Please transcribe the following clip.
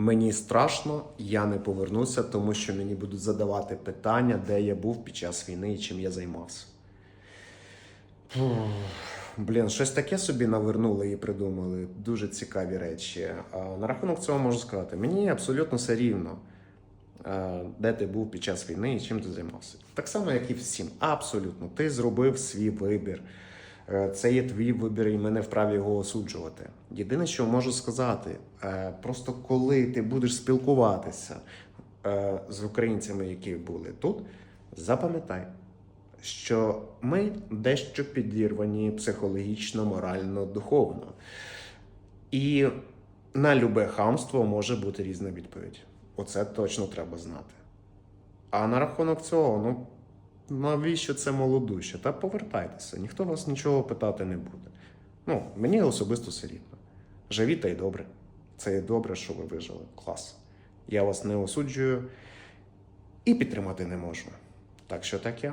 Мені страшно, я не повернуся, тому що мені будуть задавати питання, де я був під час війни і чим я займався. Блін, щось таке собі навернули і придумали. Дуже цікаві речі. На рахунок цього можу сказати, мені абсолютно все рівно, е, де ти був під час війни і чим ти займався. Так само, як і всім. Абсолютно. Ти зробив свій вибір. Е, Це є твій вибір, і ми не вправі його осуджувати. Єдине, що можу сказати, е, просто коли ти будеш спілкуватися е, з українцями, які були тут, запам'ятай, що ми дещо підірвані психологічно, морально, духовно. І на любе хамство може бути різна відповідь. Оце точно треба знати. А на рахунок цього, ну навіщо це молодуще? Та повертайтеся, ніхто вас нічого питати не буде. Ну, мені особисто все рівно. Живіть та й добре. Це і добре, що ви вижили. Клас. Я вас не осуджую і підтримати не можу. Так що таке.